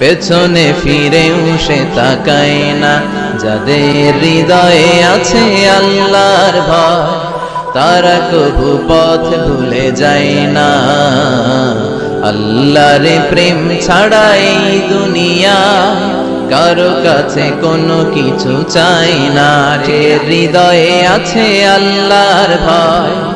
পেছনে ফিরেও সে তাকায় না। যাদের হৃদয়ে আছে আল্লাহর ভয়, তারা কবু পথ ভুলে যায় না। আল্লাহর প্রেম ছাড়াই দুনিয়া, কারও কাছে কোনো কিছু চাই না। যে হৃদয়ে আছে আল্লাহর ভয়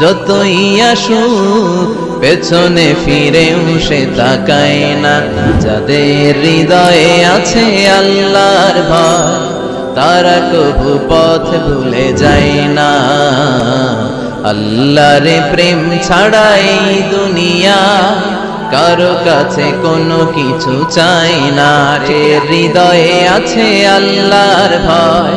যতই আসুক পেছনে ফিরেও সে তাকায় না। যাদের হৃদয়ে আছে আল্লাহর ভয়, তারা কবু পথ ভুলে যায় না। আল্লাহর প্রেম ছাড়াই দুনিয়া, কারও কাছে কোনো কিছু চাই না। যে হৃদয়ে আছে আল্লাহর ভয়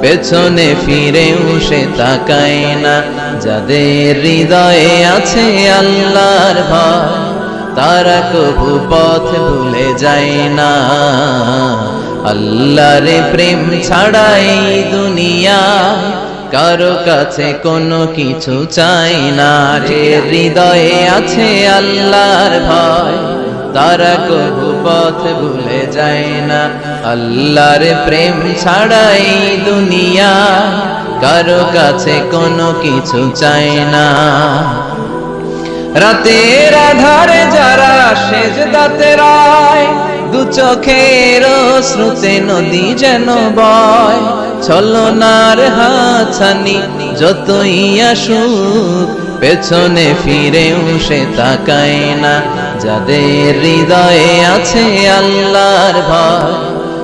পেছনে ফিরেও সে তাকায় না। যাদের হৃদয়ে আছে আল্লাহর ভয়, তারা কবু পথ ভুলে যায় না। আল্লাহর প্রেম ছাড়াই দুনিয়া, কারও কাছে কোনো কিছু চাই না। যে হৃদয়ে আছে আল্লাহর ভয়, তারা কবু পথ ভুলে যায় না। আল্লাহর প্রেম ছাড়াই দুনিয়া, কারও কাছে কোনো কিছু চাই না। রাতের আধারে যারা সেজ দাতে রায়, দু চোখের শ্রুতে নদী যেন বয়। ছলনার হাছানি যতই আসুক, পেছনে ফিরেও সে তাকায় না। যাদের হৃদয়ে আছে আল্লাহর ভয়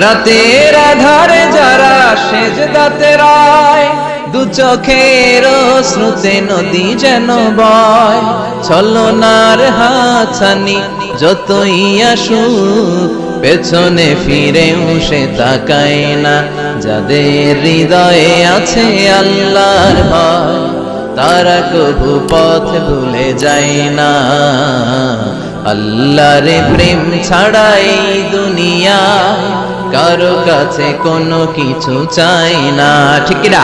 রাতের আধারে যারা সেজ দাতে রায়, দু চোখের শ্রুতে নদী যেন বয়। ছলনার হাছানি যতই আসুক, পেছনে ফিরেও সে তাকায় না। যাদের হৃদয়ে আছে আল্লাহর ভয়, তারা কবু পথ ভুলে যায় না। আল্লাহর প্রেম ছাড়াই দুনিয়া কারও কাছে কোনো কিছু চাই না। ঠিক না